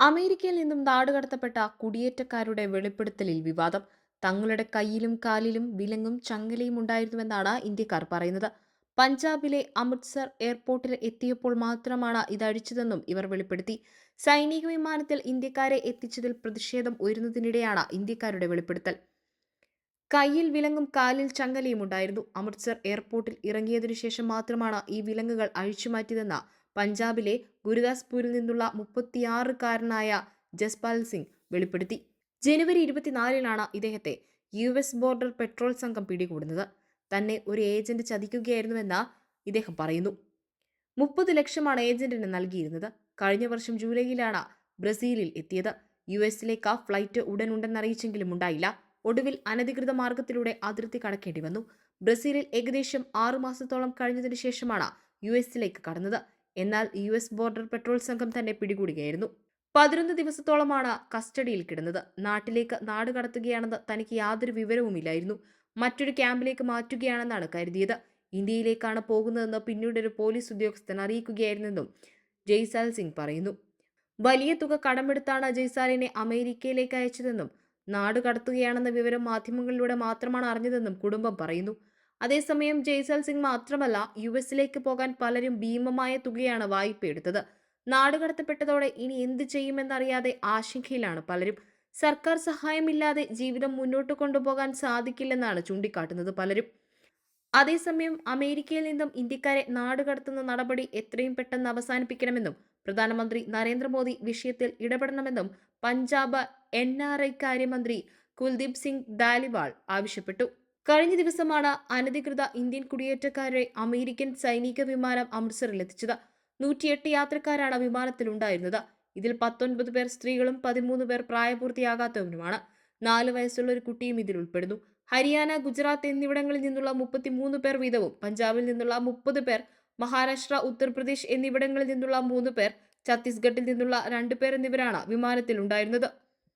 അമേരിക്കയിൽ നിന്നും നാടുകടത്തപ്പെട്ട കുടിയേറ്റക്കാരുടെ വെളിപ്പെടുത്തലിൽ വിവാദം. തങ്ങളുടെ കയ്യിലും കാലിലും വിലങ്ങും ചങ്ങലയും ഉണ്ടായിരുന്നുവെന്നാണ് ഇന്ത്യക്കാർ പറയുന്നത്. പഞ്ചാബിലെ അമൃത്സർ എയർപോർട്ടിൽ എത്തിയപ്പോൾ മാത്രമാണ് ഇത് അഴിച്ചതെന്നും ഇവർ വെളിപ്പെടുത്തി. സൈനിക വിമാനത്തിൽ ഇന്ത്യക്കാരെ എത്തിച്ചതിൽ പ്രതിഷേധം ഉയരുന്നതിനിടെയാണ് ഇന്ത്യക്കാരുടെ വെളിപ്പെടുത്തൽ. കയ്യിൽ വിലങ്ങും കാലിൽ ചങ്ങലയും ഉണ്ടായിരുന്നു. അമൃത്സർ എയർപോർട്ടിൽ ഇറങ്ങിയതിനു ശേഷം മാത്രമാണ് ഈ വിലങ്ങുകൾ അഴിച്ചുമാറ്റിയതെന്ന് പഞ്ചാബിലെ ഗുരുദാസ്പൂരിൽ നിന്നുള്ള മുപ്പത്തിയാറുകാരനായ ജസ്പാൽ സിംഗ് വെളിപ്പെടുത്തി. ജനുവരി ഇരുപത്തിനാലിനാണ് ഇദ്ദേഹത്തെ യു എസ് ബോർഡർ പെട്രോൾ സംഘം പിടികൂടുന്നത്. തന്നെ ഒരു ഏജന്റ് ചതിക്കുകയായിരുന്നുവെന്ന് ഇദ്ദേഹം പറയുന്നു. മുപ്പത് ലക്ഷമാണ് ഏജന്റിന് നൽകിയിരുന്നത്. കഴിഞ്ഞ വർഷം ജൂലൈയിലാണ് ബ്രസീലിൽ എത്തിയത്. യു എസിലേക്ക് ഫ്ലൈറ്റ് ഉടൻ ഉണ്ടെന്നറിയിച്ചെങ്കിലും ഉണ്ടായില്ല. ഒടുവിൽ അനധികൃത മാർഗത്തിലൂടെ അതിർത്തി കടക്കേണ്ടി വന്നു. ബ്രസീലിൽ ഏകദേശം ആറു മാസത്തോളം കഴിഞ്ഞതിനു ശേഷമാണ് യു എസിലേക്ക് കടന്നത്. എന്നാൽ യു എസ് ബോർഡർ പെട്രോൾ സംഘം തന്നെ പിടികൂടുകയായിരുന്നു. പതിനൊന്ന് ദിവസത്തോളമാണ് കസ്റ്റഡിയിൽ കിടന്നത്. നാട്ടിലേക്ക് നാട് കടത്തുകയാണെന്ന് തനിക്ക് യാതൊരു വിവരവുമില്ലായിരുന്നു. മറ്റൊരു ക്യാമ്പിലേക്ക് മാറ്റുകയാണെന്നാണ് കരുതിയത്. ഇന്ത്യയിലേക്കാണ് പോകുന്നതെന്ന് പിന്നീട് ഒരു പോലീസ് ഉദ്യോഗസ്ഥൻ അറിയിക്കുകയായിരുന്നെന്നും ജയ്സാൽ സിംഗ് പറയുന്നു. വലിയ തുക കടമെടുത്താണ് ജയ്സാലിനെ അമേരിക്കയിലേക്ക് അയച്ചതെന്നും നാട് കടത്തുകയാണെന്ന വിവരം മാധ്യമങ്ങളിലൂടെ മാത്രമാണ് അറിഞ്ഞതെന്നും കുടുംബം പറയുന്നു. അതേസമയം ജയ്സാൽ സിംഗ് മാത്രമല്ല യു എസിലേക്ക് പോകാൻ പലരും ഭീമമായ തുകയാണ് വായ്പ എടുത്തത്. നാടുകടത്തപ്പെട്ടതോടെ ഇനി എന്ത് ചെയ്യുമെന്നറിയാതെ ആശങ്കയിലാണ് പലരും. സർക്കാർ സഹായമില്ലാതെ ജീവിതം മുന്നോട്ട് കൊണ്ടുപോകാൻ സാധിക്കില്ലെന്നാണ് ചൂണ്ടിക്കാട്ടുന്നത് പലരും. അതേസമയം അമേരിക്കയിൽ നിന്നും ഇന്ത്യക്കാരെ നാടുകടത്തുന്ന നടപടി എത്രയും പെട്ടെന്ന് അവസാനിപ്പിക്കണമെന്നും പ്രധാനമന്ത്രി നരേന്ദ്രമോദി വിഷയത്തിൽ ഇടപെടണമെന്നും പഞ്ചാബ് എൻ ആർ ഐ കാര്യമന്ത്രി കുൽദീപ് സിംഗ് ദാലിവാൾ ആവശ്യപ്പെട്ടു. കഴിഞ്ഞ ദിവസമാണ് അനധികൃത ഇന്ത്യൻ കുടിയേറ്റക്കാരെ അമേരിക്കൻ സൈനിക വിമാനം അമൃത്സറിൽ എത്തിച്ചത് നൂറ്റിയെട്ട് യാത്രക്കാരാണ് വിമാനത്തിലുണ്ടായിരുന്നത്. ഇതിൽ പത്തൊൻപത് പേർ സ്ത്രീകളും പതിമൂന്ന് പേർ പ്രായപൂർത്തിയാകാത്തവരുമാണ്. നാല് വയസ്സുള്ള ഒരു കുട്ടിയും ഇതിൽ ഉൾപ്പെടുന്നു. ഹരിയാന ഗുജറാത്ത് എന്നിവിടങ്ങളിൽ നിന്നുള്ള മുപ്പത്തിമൂന്ന് പേർ വീതവും പഞ്ചാബിൽ നിന്നുള്ള മുപ്പത് പേർ മഹാരാഷ്ട്ര ഉത്തർപ്രദേശ് എന്നിവിടങ്ങളിൽ നിന്നുള്ള മൂന്ന് പേർ ഛത്തീസ്ഗഡിൽ നിന്നുള്ള രണ്ട് പേർ എന്നിവരാണ് വിമാനത്തിൽ ഉണ്ടായിരുന്നത്